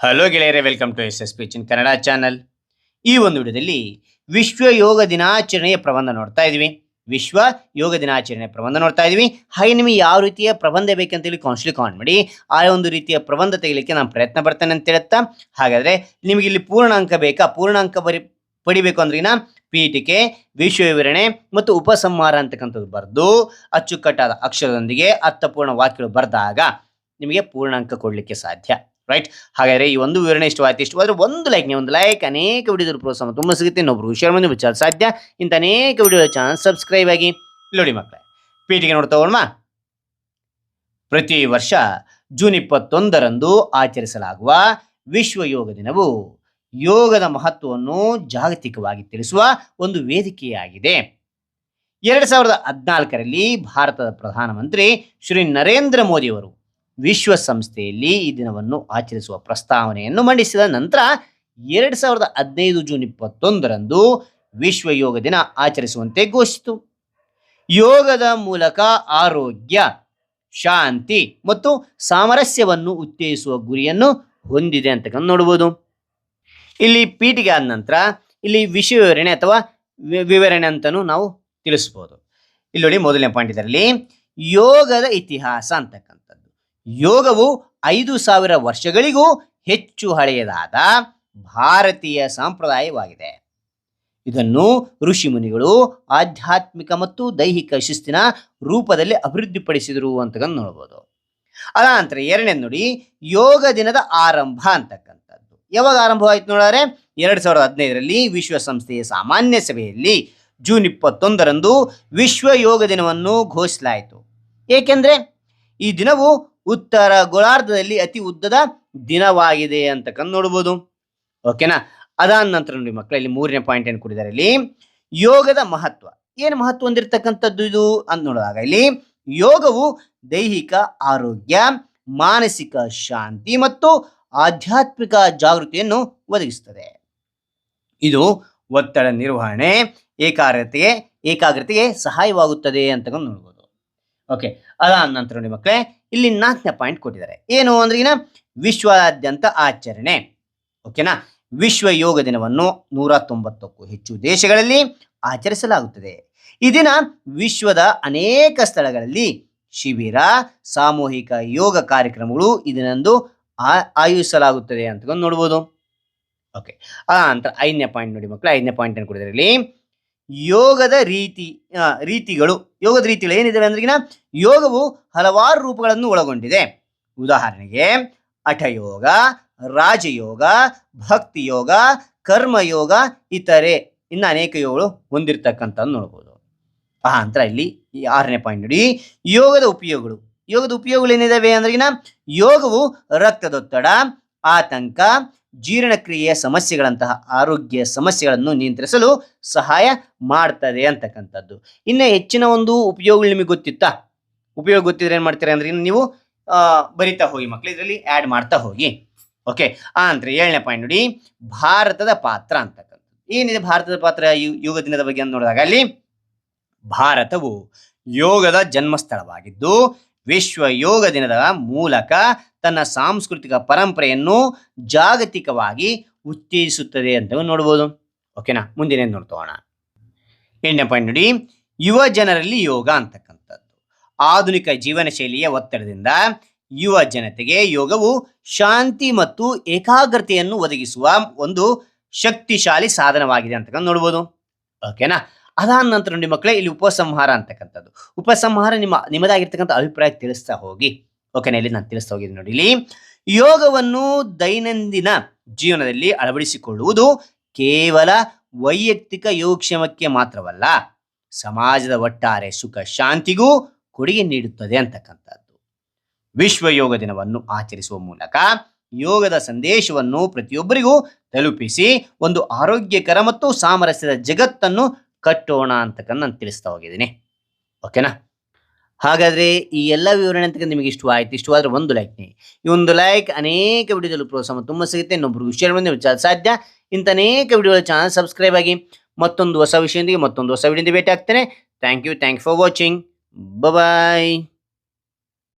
Hello ಗೆಳೆಯರೇ welcome to S S P Chin Kannada channel ಈ ಒಂದು ವಿಡಿಯೋದಲ್ಲಿ ವಿಶ್ವ ಯೋಗ ದಿನಾಚರಣೆಯ ಪ್ರಬಂಧ ನೋಡ್ತಾ ಇದೀವಿ. ವಿಶ್ವ ಯೋಗ ದಿನಾಚರಣೆಯ ಪ್ರಬಂಧ ನೋಡ್ತಾ ಇದೀವಿ. ಹಾಗೆ ನಿಮಗೆ ಯಾವ ರೀತಿಯ ಪ್ರಬಂಧ ಬೇಕಂತೇಳಿ ಕೌನ್ಸಿಲಿ ಕಾನ್ ಮಾಡಿ, ಆ ಒಂದು ರೀತಿಯ ಪ್ರಬಂಧ ತೆಗಿಲಿಕ್ಕೆ ನಾನು ಪ್ರಯತ್ನ ಬರ್ತೇನೆ ಅಂತ ಹೇಳುತ್ತಾ, ಹಾಗಾದರೆ ನಿಮಗೆ ಇಲ್ಲಿ ಪೂರ್ಣಾಂಕ ಬೇಕಾ? ಪೂರ್ಣಾಂಕ ಬರಿ, ಪಡಿಬೇಕು ಅಂದ್ರಿನ ಪೀಠಿಕೆ, ವಿಶ್ವ ವಿವರಣೆ ಮತ್ತು ಉಪಸಂಹಾರ ಅಂತಕ್ಕಂಥದ್ದು ಬರೆದು, ಅಚ್ಚುಕಟ್ಟಾದ ಅಕ್ಷರದೊಂದಿಗೆ ಅರ್ಥಪೂರ್ಣ ವಾಕ್ಯಗಳು ಬರೆದಾಗ ನಿಮಗೆ ಪೂರ್ಣಾಂಕ ಕೊಡಲಿಕ್ಕೆ ಸಾಧ್ಯ. ರೈಟ್ ಹಾಗಾದ್ರೆ ಈ ಒಂದು ವಿವರಣೆ ಇಷ್ಟವಾಯ್ತು. ಇಷ್ಟವಾದ್ರೆ ಒಂದು ಲೈಕ್ ನೀವು ಒಂದು ಲೈಕ್ ಅನೇಕ ವಿಡಿಯೋದ ಪ್ರೋತ್ಸಾಹ ತುಂಬ ಸಿಗುತ್ತೆ. ಇನ್ನೊಬ್ರು ಶೇರ್ ಮಂದಿ ವಿಚಾರ ಸಾಧ್ಯ. ಇಂಥ ಅನೇಕ ವಿಡಿಯೋ ಚಾನಲ್ ಸಬ್ಸ್ಕ್ರೈಬ್ ಆಗಿ ನೋಡಿ ಮಕ್ಕಳೇ. ಪೀಠಿಗೆ ನೋಡ್ತಾ ಹೋಗೋಣ ಪ್ರತಿ ವರ್ಷ ಜೂನ್ ಇಪ್ಪತ್ತೊಂದರಂದು ಆಚರಿಸಲಾಗುವ ವಿಶ್ವ ಯೋಗ ದಿನವು ಯೋಗದ ಮಹತ್ವವನ್ನು ಜಾಗತಿಕವಾಗಿ ತಿಳಿಸುವ ಒಂದು ವೇದಿಕೆಯಾಗಿದೆ. ಎರಡು ಸಾವಿರದ ಹದಿನಾಲ್ಕರಲ್ಲಿ ಭಾರತದ ಪ್ರಧಾನಮಂತ್ರಿ ಶ್ರೀ ನರೇಂದ್ರ ಮೋದಿಯವರು ವಿಶ್ವಸಂಸ್ಥೆಯಲ್ಲಿ ಈ ದಿನವನ್ನು ಆಚರಿಸುವ ಪ್ರಸ್ತಾವನೆಯನ್ನು ಮಂಡಿಸಿದ ನಂತರ ಎರಡು ಸಾವಿರದ ಹದಿನೈದು ಜೂನ್ ಇಪ್ಪತ್ತೊಂದರಂದು ವಿಶ್ವ ಯೋಗ ದಿನ ಆಚರಿಸುವಂತೆ ಘೋಷಿಸಿತು. ಯೋಗದ ಮೂಲಕ ಆರೋಗ್ಯ, ಶಾಂತಿ ಮತ್ತು ಸಾಮರಸ್ಯವನ್ನು ಉತ್ತೇಜಿಸುವ ಗುರಿಯನ್ನು ಹೊಂದಿದೆ ಅಂತಕ್ಕಂಥ ನೋಡ್ಬೋದು. ಇಲ್ಲಿ ಪೀಠಿಗೆ ಆದ ನಂತರ ಇಲ್ಲಿ ವಿಷಯ ವಿವರಣೆ ಅಥವಾ ವಿವರಣೆ ಅಂತಲೂ ನಾವು ತಿಳಿಸ್ಬೋದು. ಇಲ್ಲಿ ನೋಡಿ ಮೊದಲನೇ ಪಾಯಿಂಟ್ ಇದರಲ್ಲಿ ಯೋಗದ ಇತಿಹಾಸ ಅಂತಕ್ಕಂಥದ್ದು ಯೋಗವು ಐದು ಸಾವಿರ ವರ್ಷಗಳಿಗೂ ಹೆಚ್ಚು ಹಳೆಯದಾದ ಭಾರತೀಯ ಸಂಪ್ರದಾಯವಾಗಿದೆ. ಇದನ್ನು ಋಷಿ ಮುನಿಗಳು ಆಧ್ಯಾತ್ಮಿಕ ಮತ್ತು ದೈಹಿಕ ಶಿಸ್ತಿನ ರೂಪದಲ್ಲಿ ಅಭಿವೃದ್ಧಿಪಡಿಸಿದರು ಅಂತಕ್ಕಂಥ ನೋಡ್ಬೋದು. ಅದಾನಂತರ ಎರಡನೇ ನೋಡಿ ಯೋಗ ದಿನದ ಆರಂಭ ಅಂತಕ್ಕಂಥದ್ದು. ಯಾವಾಗ ಆರಂಭವಾಯಿತು ನೋಡಿದ್ರೆ ಎರಡು ಸಾವಿರದ ಹದಿನೈದರಲ್ಲಿ ವಿಶ್ವಸಂಸ್ಥೆಯ ಸಾಮಾನ್ಯ ಸಭೆಯಲ್ಲಿ ಜೂನ್ ಇಪ್ಪತ್ತೊಂದರಂದು ವಿಶ್ವ ಯೋಗ ದಿನವನ್ನು ಘೋಷಿಸಲಾಯಿತು. ಏಕೆಂದರೆ ಈ ದಿನವು ಉತ್ತರ ಗೋಳಾರ್ಧದಲ್ಲಿ ಅತಿ ಉದ್ದದ ದಿನವಾಗಿದೆ ಅಂತಕ್ಕಂಥ ನೋಡ್ಬೋದು. ಓಕೆನಾ ಅದಾದ ನಂತರ ನೋಡಿ ಮಕ್ಕಳಲ್ಲಿ ಮೂರನೇ ಪಾಯಿಂಟ್ ಏನು ಕೊಡಿದ್ದಾರೆ ಇಲ್ಲಿ? ಯೋಗದ ಮಹತ್ವ. ಏನು ಮಹತ್ವ ಹೊಂದಿರತಕ್ಕಂಥದ್ದು ಇದು? ಅಂತ ನೋಡಿದಾಗ ಇಲ್ಲಿ, ಯೋಗವು ದೈಹಿಕ ಆರೋಗ್ಯ, ಮಾನಸಿಕ ಶಾಂತಿ ಮತ್ತು ಆಧ್ಯಾತ್ಮಿಕ ಜಾಗೃತಿಯನ್ನು ಒದಗಿಸುತ್ತದೆ. ಇದು ಒತ್ತಡ ನಿರ್ವಹಣೆ, ಏಕಾಗ್ರತೆಗೆ ಏಕಾಗ್ರತೆಗೆ ಸಹಾಯವಾಗುತ್ತದೆ ಅಂತಕ್ಕಂಥ ನೋಡ್ಬೋದು. ಓಕೆ ಅದಾದ ನಂತರ ನೋಡಿ ಮಕ್ಕಳೇ, ಇಲ್ಲಿ ನಾಲ್ಕನೇ ಪಾಯಿಂಟ್ ಕೊಟ್ಟಿದ್ದಾರೆ. ಏನು ಅಂದ್ರೆ ಏನ ವಿಶ್ವಾದ್ಯಂತ ಆಚರಣೆ. ಓಕೆನಾ ವಿಶ್ವ ಯೋಗ ದಿನವನ್ನು ನೂರ ತೊಂಬತ್ತಕ್ಕೂ ಹೆಚ್ಚು ದೇಶಗಳಲ್ಲಿ ಆಚರಿಸಲಾಗುತ್ತದೆ. ಈ ದಿನ ವಿಶ್ವದ ಅನೇಕ ಸ್ಥಳಗಳಲ್ಲಿ ಶಿಬಿರ, ಸಾಮೂಹಿಕ ಯೋಗ ಕಾರ್ಯಕ್ರಮಗಳು ಇದನ್ನೊಂದು ಆಯೋಜಿಸಲಾಗುತ್ತದೆ ಅಂತ ನೋಡ್ಬೋದು. ಓಕೆ ಆ ನಂತರ ಐದನೇ ಪಾಯಿಂಟ್ ನೋಡಿ ಮಕ್ಕಳು, ಐದನೇ ಪಾಯಿಂಟ್ ಏನು ಕೊಡಿದ್ರೆ ಇಲ್ಲಿ? ಯೋಗದ ರೀತಿ ರೀತಿಗಳು. ಯೋಗದ ರೀತಿಗಳು ಏನಿದಾವೆ ಅಂದ್ರಿಗಿನ ಯೋಗವು ಹಲವಾರು ರೂಪಗಳನ್ನು ಒಳಗೊಂಡಿದೆ. ಉದಾಹರಣೆಗೆ ಅಠಯೋಗ, ರಾಜಯೋಗ ಭಕ್ತಿ ಯೋಗ ಕರ್ಮಯೋಗ ಇತರೆ. ಇನ್ನು ಅನೇಕ ಯೋಗಗಳು ಹೊಂದಿರತಕ್ಕಂಥ ನೋಡ್ಬೋದು. ಆ ನಂತರ ಇಲ್ಲಿ ಈ ಆರನೇ ಪಾಯಿಂಟ್ ನೋಡಿ. ಯೋಗದ ಉಪಯೋಗಗಳು. ಯೋಗದ ಉಪಯೋಗಗಳು ಅಂದ್ರಿಗಿನ ಯೋಗವು ರಕ್ತದೊತ್ತಡ, ಆತಂಕ ಜೀರ್ಣಕ್ರಿಯೆಯ ಸಮಸ್ಯೆಗಳಂತಹ ಆರೋಗ್ಯ ಸಮಸ್ಯೆಗಳನ್ನು ನಿಯಂತ್ರಿಸಲು ಸಹಾಯ ಮಾಡ್ತದೆ ಅಂತಕ್ಕಂಥದ್ದು. ಇನ್ನು ಹೆಚ್ಚಿನ ಒಂದು ಉಪಯೋಗಗಳು ನಿಮಗೆ ಗೊತ್ತಿತ್ತಾ? ಉಪಯೋಗ ಗೊತ್ತಿದ್ರೆ ಏನು ಮಾಡ್ತೀರಾ ಅಂದ್ರೆ ಇನ್ನು ನೀವು ಬರಿತಾ ಹೋಗಿ ಮಕ್ಕಳು ಇದರಲ್ಲಿ ಆ್ಯಡ್ ಮಾಡ್ತಾ ಹೋಗಿ. ಓಕೆ ನಂತರ ಏಳನೇ ಪಾಯಿಂಟ್ ನೋಡಿ, ಭಾರತದ ಪಾತ್ರ ಅಂತಕ್ಕಂಥದ್ದು. ಏನಿದೆ ಭಾರತದ ಪಾತ್ರ ಯೋಗ ದಿನದ ಬಗ್ಗೆ ಅಂತ ನೋಡಿದಾಗ? ಅಲ್ಲಿ ಭಾರತವು ಯೋಗದ ಜನ್ಮಸ್ಥಳವಾಗಿದ್ದು, ವಿಶ್ವ ಯೋಗ ದಿನದ ಮೂಲಕ ತನ್ನ ಸಾಂಸ್ಕೃತಿಕ ಪರಂಪರೆಯನ್ನು ಜಾಗತಿಕವಾಗಿ ಉತ್ತೇಜಿಸುತ್ತದೆ ಅಂತ ನೋಡ್ಬೋದು. ಓಕೆನಾ ಮುಂದಿನ ನೋಡ್ತೋಣ. ಎಂಟನೇ ಪಾಯಿಂಟ್ ನೋಡಿ, ಯುವ ಜನರಲ್ಲಿ ಯೋಗ ಅಂತಕ್ಕಂಥದ್ದು. ಆಧುನಿಕ ಜೀವನ ಶೈಲಿಯ ಒತ್ತಡದಿಂದ ಯುವ ಜನತೆಗೆ ಯೋಗವು ಶಾಂತಿ ಮತ್ತು ಏಕಾಗ್ರತೆಯನ್ನು ಒದಗಿಸುವ ಒಂದು ಶಕ್ತಿಶಾಲಿ ಸಾಧನವಾಗಿದೆ ಅಂತಕ್ಕಂಥ ನೋಡ್ಬೋದು. ಓಕೆನಾ ಅದಾದ ನಂತರ ನೋಡಿ ಮಕ್ಕಳೇ ಇಲ್ಲಿ ಉಪಸಂಹಾರ ಅಂತಕ್ಕಂಥದ್ದು. ಉಪಸಂಹಾರ ನಿಮ್ಮ, ನಿಮ್ಮದಾಗಿರ್ತಕ್ಕಂಥ ಅಭಿಪ್ರಾಯ ತಿಳಿಸ್ತಾ ಹೋಗಿ. ಓಕೆನಾ ಇಲ್ಲಿ ನಾನು ತಿಳಿಸ್ತಾ ಹೋಗಿದ್ದೀನಿ ನೋಡಿ. ಇಲ್ಲಿ ಯೋಗವನ್ನು ದೈನಂದಿನ ಜೀವನದಲ್ಲಿ ಅಳವಡಿಸಿಕೊಳ್ಳುವುದು ಕೇವಲ ವೈಯಕ್ತಿಕ ಯೋಗಕ್ಷೇಮಕ್ಕೆ ಮಾತ್ರವಲ್ಲ, ಸಮಾಜದ ಒಟ್ಟಾರೆ ಸುಖ ಶಾಂತಿಗೂ ಕೊಡುಗೆ ನೀಡುತ್ತದೆ ಅಂತಕ್ಕಂಥದ್ದು. ವಿಶ್ವ ಯೋಗ ದಿನವನ್ನು ಆಚರಿಸುವ ಮೂಲಕ ಯೋಗದ ಸಂದೇಶವನ್ನು ಪ್ರತಿಯೊಬ್ಬರಿಗೂ ತಲುಪಿಸಿ ಒಂದು ಆರೋಗ್ಯಕರ ಮತ್ತು ಸಾಮರಸ್ಯದ ಜಗತ್ತನ್ನು ಕಟ್ಟೋಣ ಅಂತಕ್ಕಂಥ ನಾನು ತಿಳಿಸ್ತಾ ಹೋಗಿದ್ದೀನಿ. ಓಕೆನಾ ಹಾಗಾದ್ರೆ ಈ ಎಲ್ಲ ವಿವರಣೆ ಅಂತ ನಿಮಗೆ ಇಷ್ಟವಾಯ್ತು, ಇಷ್ಟವಾದ್ರೆ ಒಂದು ಲೈಕ್ ಈ ಒಂದು ಲೈಕ್ ಅನೇಕ ವಿಡಿಯೋದಲ್ಲಿ ಪ್ರೋತ್ಸಾಹ ತುಂಬ ಸಿಗುತ್ತೆ. ಇನ್ನೊಬ್ರಿಗೆ ಶೇರ್ ಮಾಡಿ ವಿಚಾರ ಸಾಧ್ಯ. ಇಂಥ ಅನೇಕ ವಿಡಿಯೋಗಳ ಚಾನಲ್ ಸಬ್ಸ್ಕ್ರೈಬ್ ಆಗಿ ಮತ್ತೊಂದು ಹೊಸ ವಿಷಯದೊಂದಿಗೆ ಮತ್ತೊಂದು ಹೊಸ ವಿಡಿಯೋದಿಂದ ಭೇಟಿ ಆಗ್ತೇನೆ thank you thank for watching bye